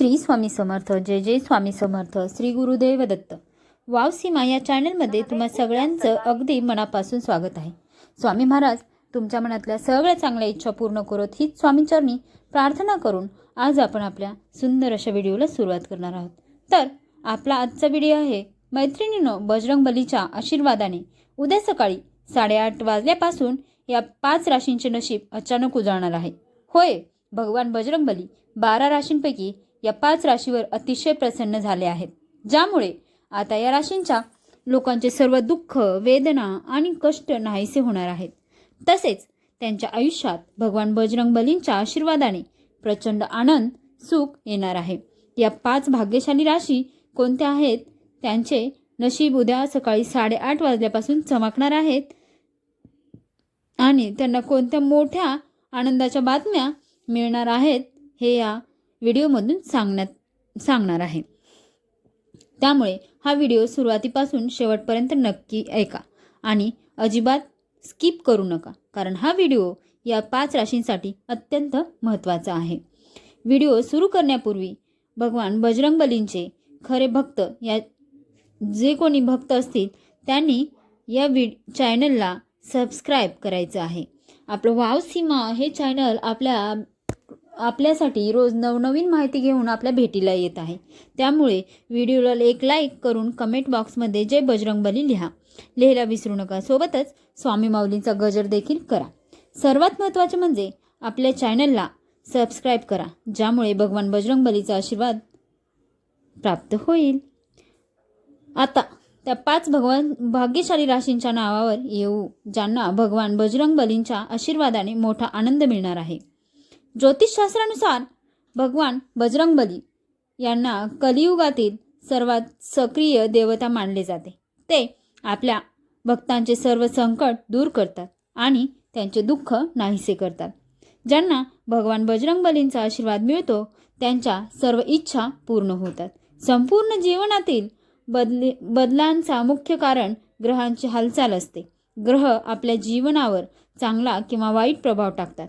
श्री स्वामी समर्थ. जय जय स्वामी समर्थ. श्री गुरुदेव दत्त. वाव सीमा या चॅनलमध्ये तुम्हा सगळ्यांचं अगदी मनापासून स्वागत आहे. स्वामी महाराज तुमच्या मनातल्या सगळ्या चांगल्या इच्छा पूर्ण करत हीच स्वामींचरणी प्रार्थना करून आज आपण आपल्या सुंदर अशा व्हिडिओला सुरुवात करणार आहोत. तर आपला आजचा व्हिडिओ आहे मैत्रिणीनं बजरंग बलीच्या आशीर्वादाने. उद्या सकाळी साडेआठ वाजल्यापासून या पाच राशींचे नशीब अचानक उजळणार आहे. होय भगवान बजरंगबली बारा राशींपैकी या पाच राशीवर अतिशय प्रसन्न झाले आहेत. ज्यामुळे आता या राशींच्या लोकांचे सर्व दुःख वेदना आणि कष्ट नाहीसे होणार आहेत. तसेच त्यांच्या आयुष्यात भगवान बजरंग बलींच्या आशीर्वादाने प्रचंड आनंद सुख येणार आहे. या पाच भाग्यशाली राशी कोणत्या आहेत? त्यांचे नशीब उद्या सकाळी साडेआठ वाजल्यापासून चमकणार आहेत. आणि त्यांना कोणत्या मोठ्या आनंदाच्या बातम्या मिळणार आहेत हे या व्हिडिओमधून सांगण्यात सांगणार आहे. त्यामुळे हा व्हिडिओ सुरुवातीपासून शेवटपर्यंत नक्की ऐका आणि अजिबात स्किप करू नका कारण हा व्हिडिओ या पाच राशींसाठी अत्यंत महत्त्वाचा आहे. व्हिडिओ सुरू करण्यापूर्वी भगवान बजरंग बलींचे खरे भक्त या जे कोणी भक्त असतील त्यांनी या व्हिड चॅनलला सबस्क्राईब करायचं आहे. आपलं वाव सीमा हे चॅनल आपल्या आपल्यासाठी रोज नवनवीन माहिती घेऊन आपल्या भेटीला येत आहे. त्यामुळे व्हिडिओला एक लाईक करून कमेंट बॉक्समध्ये जय बजरंगबली लिहा. लिहायला विसरू नका. सोबतच स्वामी माऊलींचा गजर देखील करा. सर्वात महत्त्वाचे म्हणजे आपल्या चॅनलला सबस्क्राईब करा. ज्यामुळे भगवान बजरंगबलीचा आशीर्वाद प्राप्त होईल. आता त्या पाच भगवान भाग्यशाली राशींच्या नावावर येऊ ज्यांना भगवान बजरंग बलींच्या आशीर्वादाने मोठा आनंद मिळणार आहे. ज्योतिषशास्त्रानुसार भगवान बजरंगबली यांना कलियुगातील सर्वात सक्रिय देवता मानले जाते. ते आपल्या भक्तांचे सर्व संकट दूर करतात आणि त्यांचे दुःख नाहीसे करतात. ज्यांना भगवान बजरंगबलींचा आशीर्वाद मिळतो त्यांच्या सर्व इच्छा पूर्ण होतात. संपूर्ण जीवनातील बदली बदलांचा मुख्य कारण ग्रहांची हालचाल असते. ग्रह आपल्या जीवनावर चांगला किंवा वाईट प्रभाव टाकतात.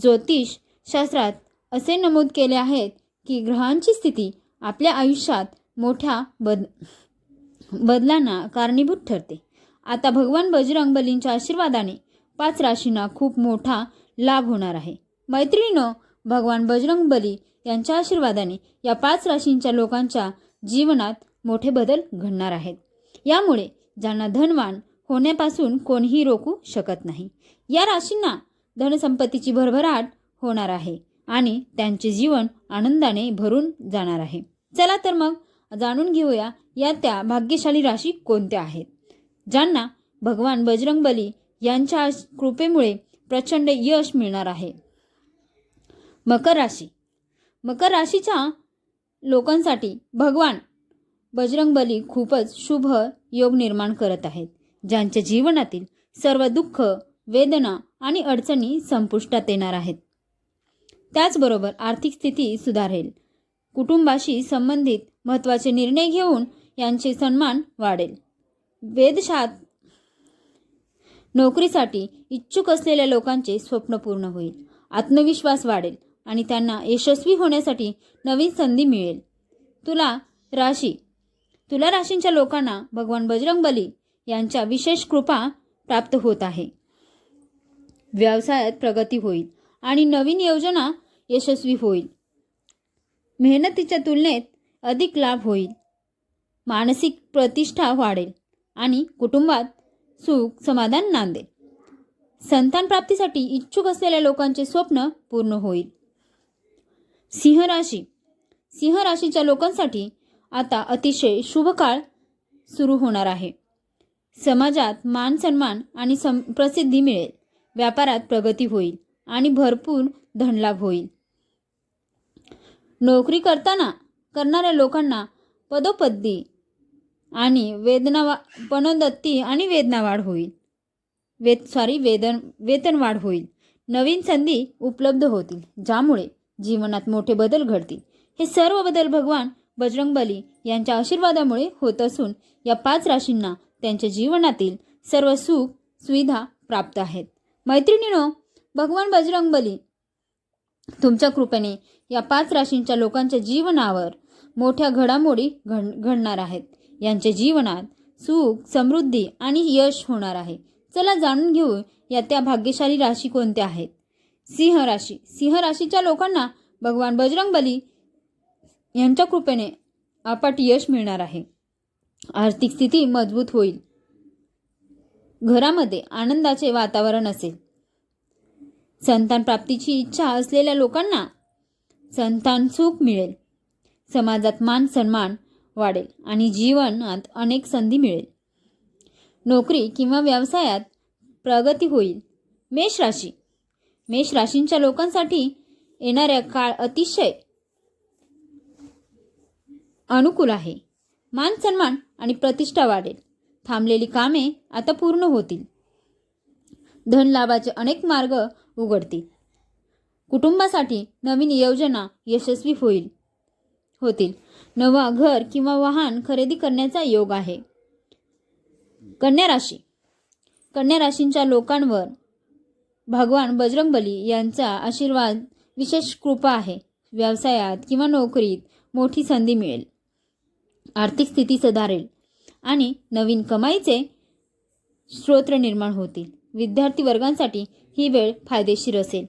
ज्योतिष शास्त्रात असे नमूद केले आहेत की ग्रहांची स्थिती आपल्या आयुष्यात मोठ्या बद बदलांना कारणीभूत ठरते. आता भगवान बजरंग बलींच्या आशीर्वादाने पाच राशींना खूप मोठा लाभ होणार आहे. मैत्रिणीनं भगवान बजरंग बली यांच्या आशीर्वादाने या पाच राशींच्या लोकांच्या जीवनात मोठे बदल घडणार आहेत. यामुळे ज्यांना धनवान होण्यापासून कोणीही रोखू शकत नाही. या राशींना धनसंपत्तीची भरभराट होणार आहे आणि त्यांचे जीवन आनंदाने भरून जाणार आहे. चला तर मग जाणून घेऊया या त्या भाग्यशाली राशी कोणत्या आहेत. ज्यांना भगवान बजरंग बली यांच्या कृपेमुळे प्रचंड यश मिळणार आहे. मकर राशी. मकर राशीच्या लोकांसाठी भगवान बजरंग बली खूपच शुभ योग निर्माण करत आहेत. ज्यांच्या जीवनातील सर्व दुःख वेदना आणि अडचणी संपुष्टात येणार आहेत. त्याचबरोबर आर्थिक स्थिती सुधारेल. कुटुंबाशी संबंधित महत्त्वाचे निर्णय घेऊन यांचे सन्मान वाढेल. वेदशात नोकरीसाठी इच्छुक असलेल्या लोकांचे स्वप्न पूर्ण होईल. आत्मविश्वास वाढेल आणि त्यांना यशस्वी होण्यासाठी नवीन संधी मिळेल. तुला राशी तुला राशींच्या लोकांना भगवान बजरंग बली यांच्या विशेष कृपा प्राप्त होत आहे. व्यवसायात प्रगती होईल. आणि नवीन योजना यशस्वी होईल. मेहनतीच्या तुलनेत अधिक लाभ होईल. मानसिक प्रतिष्ठा वाढेल आणि कुटुंबात सुख समाधान नांदेल. संतान प्राप्तीसाठी इच्छुक असलेल्या लोकांचे स्वप्न पूर्ण होईल. सिंह राशी. सिंह राशीच्या लोकांसाठी आता अतिशय शुभ काळ सुरू होणार आहे. समाजात मान सन्मान आणि सम प्रसिद्धी मिळेल. व्यापारात प्रगती होईल. आणि भरपूर धनलाभ होईल. नोकरी करताना करणाऱ्या लोकांना पदोपदी आणि वेदना वा पनोदत्ती आणि वेदनावाढ होईल. वेद सॉरी वेदन वेतनवाढ होईल. नवीन संधी उपलब्ध होतील ज्यामुळे जीवनात मोठे बदल घडतील. हे सर्व बदल भगवान बजरंगबली यांच्या आशीर्वादामुळे होत असून या पाच राशींना त्यांच्या जीवनातील सर्व सुख सुविधा प्राप्त आहेत. मैत्रिणीनो भगवान बजरंगबली तुमच्या कृपेने या पाच राशींच्या लोकांच्या जीवनावर मोठ्या घडामोडी घड घडणार आहेत. यांच्या जीवनात सुख समृद्धी आणि यश होणार आहे. चला जाणून घेऊ या त्या भाग्यशाली राशी कोणत्या आहेत. सिंह राशी. सिंह राशीच्या लोकांना भगवान बजरंगबली यांच्या कृपेने अपाट यश मिळणार आहे. आर्थिक स्थिती मजबूत होईल. घरामध्ये आनंदाचे वातावरण असेल. संतान प्राप्तीची इच्छा असलेल्या लोकांना संतान सुख मिळेल. समाजात मान सन्मान वाढेल आणि जीवनात अनेक संधी मिळेल. नोकरी किंवा व्यवसायात प्रगती होईल. मेष राशी. मेष राशींच्या लोकांसाठी येणाऱ्या काळ अतिशय अनुकूल आहे. मान सन्मान आणि प्रतिष्ठा वाढेल. थांबलेली कामे आता पूर्ण होतील. धन लाभाचे अनेक मार्ग उघडतील कुटुंबासाठी नवीन योजना यशस्वी होईल होतील. नवा घर किंवा वाहन खरेदी करण्याचा योग आहे. कन्या राशी. कन्या राशींच्या लोकांवर भगवान बजरंगबली यांचा आशीर्वाद विशेष कृपा आहे. व्यवसायात किंवा नोकरीत मोठी संधी मिळेल. आर्थिक स्थिती सुधारेल आणि नवीन कमाईचे स्रोत निर्माण होतील. विद्यार्थी वर्गांसाठी ही वेळ फायदेशीर असेल.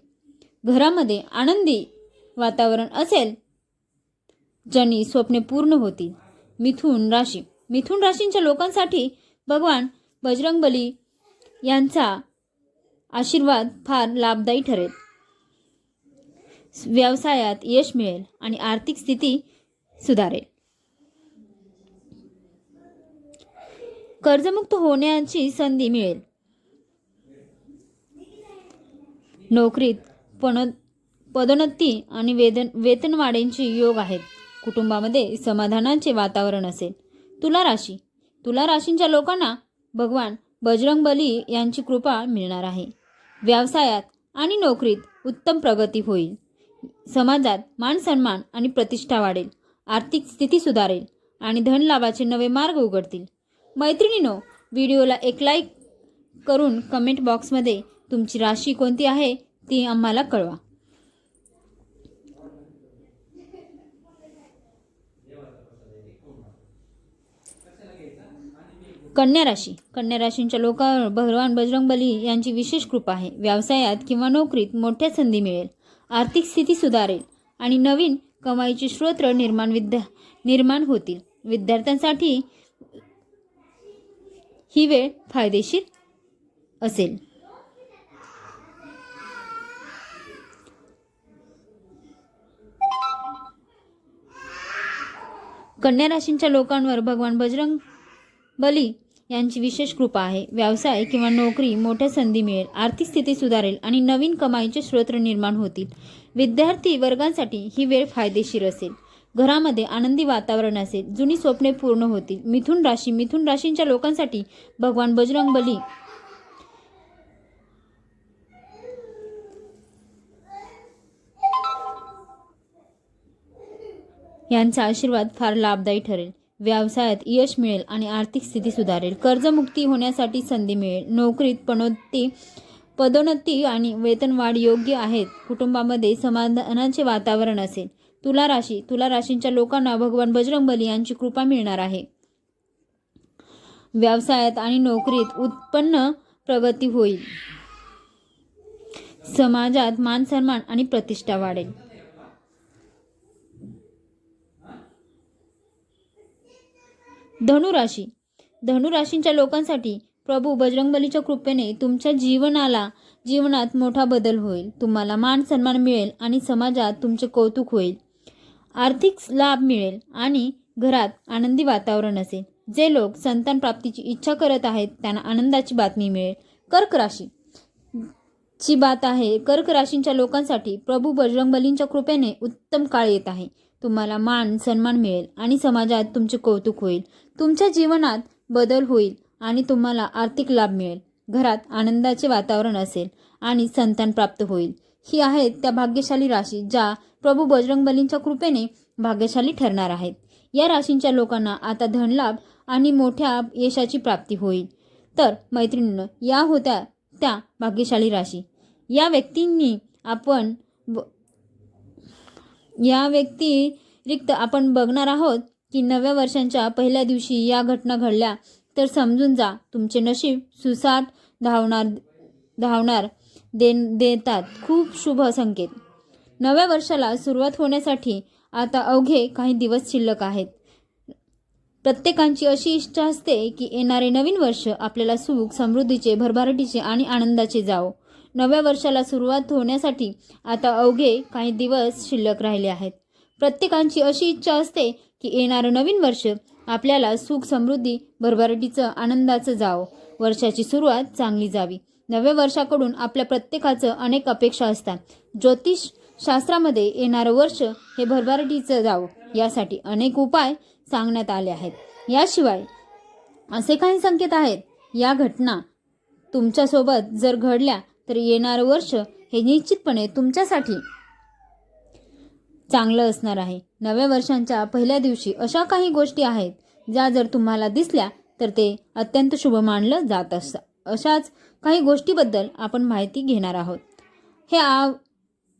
घरामध्ये आनंदी वातावरण असेल ज्यांनी स्वप्ने पूर्ण होतील. मिथुन राशी. मिथुन राशींच्या लोकांसाठी भगवान बजरंगबली यांचा आशीर्वाद फार लाभदायी ठरेल. व्यवसायात यश मिळेल आणि आर्थिक स्थिती सुधारेल. कर्जमुक्त होण्याची संधी मिळेल. नोकरीत पण पदोन्नती आणि वेतन वेतनवाढींचे योग आहेत. कुटुंबामध्ये समाधानाचे वातावरण असेल. तुला राशी. तुला राशींच्या लोकांना भगवान बजरंग बली यांची कृपा मिळणार आहे. व्यवसायात आणि नोकरीत उत्तम प्रगती होईल. समाजात मान सन्मान आणि प्रतिष्ठा वाढेल. आर्थिक स्थिती सुधारेल आणि धनलाभाचे नवे मार्ग उघडतील. मैत्रिणीनो व्हिडिओला एक लाईक करून कमेंट बॉक्समध्ये तुमची राशी कोणती आहे ती आम्हाला कळवा. कन्या राशी. कन्या राशींच्या लोकांवर भगवान बजरंग बली यांची विशेष कृपा आहे. व्यवसायात किंवा नोकरीत मोठ्या संधी मिळेल. आर्थिक स्थिती सुधारेल आणि नवीन कमाईचे स्रोत निर्माण विद्या निर्माण होतील. विद्यार्थ्यांसाठी ही वेळ फायदेशीर असेल. कन्या राशींच्या लोकांवर भगवान बजरंग बली यांची विशेष कृपा आहे. व्यवसाय किंवा नोकरी मोठ्या संधी मिळेल आर्थिक स्थिती सुधारेल आणि नवीन कमाईचे स्रोत निर्माण होतील. विद्यार्थी वर्गांसाठी ही वेळ फायदेशीर असेल. घरामध्ये आनंदी वातावरण असेल. जुनी स्वप्ने पूर्ण होतील. मिथुन राशी मिथुन राशींच्या लोकांसाठी भगवान बजरंग बली यांचा आशीर्वाद फार लाभदायी ठरेल. व्यवसायात यश मिळेल आणि आर्थिक स्थिती सुधारेल. कर्जमुक्ती होण्यासाठी संधी मिळेल. नोकरीत पनोत्ती पदोन्नती आणि वेतनवाढ योग्य आहेत. कुटुंबामध्ये समाधानाचे वातावरण असेल. तुला राशी तुला राशींच्या लोकांना भगवान बजरंग बली यांची कृपा मिळणार आहे. व्यवसायात आणि नोकरीत उत्पन्न प्रगती होईल. समाजात मान सन्मान आणि प्रतिष्ठा वाढेल. धनुराशी. धनुराशींच्या लोकांसाठी प्रभू बजरंगबलीच्या कृपेने तुमच्या जीवनाला जीवनात मोठा बदल होईल. तुम्हाला मान सन्मान मिळेल आणि समाजात तुमचे कौतुक होईल. आर्थिक लाभ मिळेल आणि घरात आनंदी वातावरण असेल. जे लोक संतान प्राप्तीची इच्छा करत आहेत त्यांना आनंदाची बातमी मिळेल. कर्क राशी. ची बात आहे कर्क राशींच्या लोकांसाठी प्रभू बजरंगबलींच्या कृपेने उत्तम काळ येत आहे. तुम्हाला मान सन्मान मिळेल आणि समाजात तुमचे कौतुक होईल. तुमच्या जीवनात बदल होईल आणि तुम्हाला आर्थिक लाभ मिळेल. घरात आनंदाचे वातावरण असेल आणि संतान प्राप्त होईल. ही आहेत त्या भाग्यशाली राशी ज्या प्रभू बजरंगबलींच्या कृपेने भाग्यशाली ठरणार आहेत. या राशींच्या लोकांना आता धनलाभ आणि मोठ्या यशाची प्राप्ती होईल. तर मैत्रिणीनं या होत्या त्या भाग्यशाली राशी. या व्यक्तींनी आपण या व्यतिरिक्त आपण बघणार आहोत की नव्या वर्षांच्या पहिल्या दिवशी या घटना घडल्या. तर समजून जा तुमचे नशीब सुसाट धावणार धावणार दे देतात. खूप शुभ संकेत. नव्या वर्षाला सुरुवात होण्यासाठी आता अवघे काही दिवस शिल्लक आहेत. प्रत्येकांची अशी इच्छा असते की येणारे नवीन वर्ष आपल्याला सुख समृद्धीचे भरभराटीचे आणि आनंदाचे जावो. नव्या वर्षाला सुरुवात होण्यासाठी आता अवघे काही दिवस शिल्लक राहिले आहेत. प्रत्येकांची अशी इच्छा असते की येणारं नवीन वर्ष आपल्याला सुख समृद्धी भरभराटीचं आनंदाचं जावो. वर्षाची सुरुवात चांगली जावी. नव्या वर्षाकडून आपल्या प्रत्येकाचं अनेक अपेक्षा असतात. ज्योतिष शास्त्रामध्ये येणारं वर्ष हे भरभराटीचं जावं यासाठी अनेक उपाय सांगण्यात आले आहेत. याशिवाय असे काही संकेत आहेत. या घटना तुमच्यासोबत जर घडल्या तर येणारं वर्ष हे निश्चितपणे तुमच्यासाठी चांगलं असणार आहे. नव्या वर्षांच्या पहिल्या दिवशी अशा काही गोष्टी आहेत ज्या जर तुम्हाला दिसल्या तर ते अत्यंत शुभ मानलं जात असतं अशाच काही गोष्टीबद्दल आपण माहिती घेणार आहोत. हे आव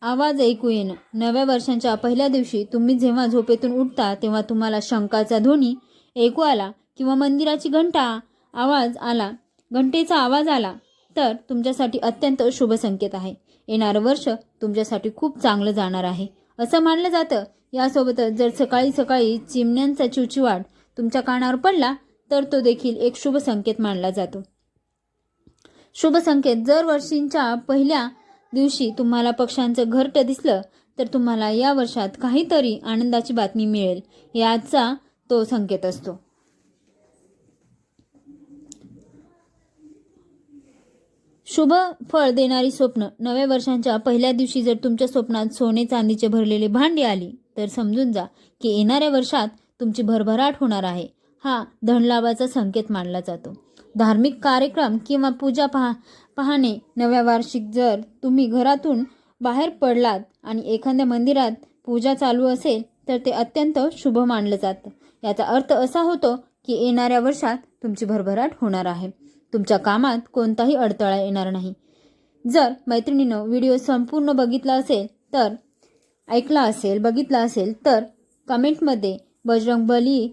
आवाज ऐकू येणं. नव्या वर्षांच्या पहिल्या दिवशी तुम्ही जेव्हा झोपेतून उठता तेव्हा तुम्हाला शंकाचा ध्वनी ऐकू आला किंवा मंदिराची घंटा आवाज आला घंटेचा आवाज आला तर तुमच्यासाठी अत्यंत शुभ संकेत आहे. येणारं वर्ष तुमच्यासाठी खूप चांगलं जाणार आहे. असं मानलं जातं. यासोबतच जर सकाळी सकाळी चिमण्यांचा चिवचिवाट तुमच्या कानावर पडला तर तो देखील एक शुभ संकेत मानला जातो. शुभ संकेत जर वर्षींच्या पहिल्या दिवशी तुम्हाला पक्ष्यांचं घरट दिसलं तर तुम्हाला या वर्षात काहीतरी आनंदाची बातमी मिळेल. याचा तो संकेत असतो. शुभ फळ देणारी स्वप्न. नव्या वर्षांच्या पहिल्या दिवशी जर तुमच्या स्वप्नात सोने चांदीचे भरलेले भांडी आली तर समजून जा की येणाऱ्या वर्षात तुमची भरभराट होणार आहे. हा धनलाभाचा संकेत मानला जातो. धार्मिक कार्यक्रम किंवा पूजा पहा पाहणे. नव्या वार्षिक जर तुम्ही घरातून बाहेर पडलात आणि एखाद्या मंदिरात पूजा चालू असेल तर ते अत्यंत शुभ मानलं जातं. याचा अर्थ असा होतो की येणाऱ्या वर्षात तुमची भरभराट होणार आहे. तुमच्या कामात कोणताही अडथळा येणार नाही. जर मैत्रिणीनं व्हिडिओ संपूर्ण बघितला असेल तर ऐकला असेल बघितला असेल तर कमेंटमध्ये बजरंगबली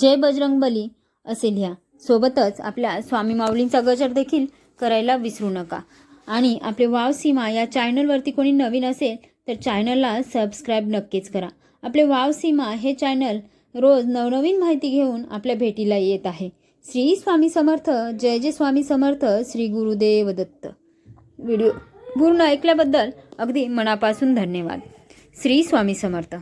जय बजरंगबली असे लिहा. सोबतच आपल्या स्वामी माऊलींचा गजर देखील करायला विसरू नका. आणि आपले वाव सीमा या चॅनलवरती कोणी नवीन असेल तर चॅनलला सबस्क्राईब नक्कीच करा. आपले वाव सीमा हे चॅनल रोज नवनवीन माहिती घेऊन आपल्या भेटीला येत आहे. श्री स्वामी समर्थ जय जय स्वामी समर्थ श्री गुरुदेव दत्त. व्हिडिओ पूर्ण ऐकल्याबद्दल अगदी मनापासून धन्यवाद. श्री स्वामी समर्थ.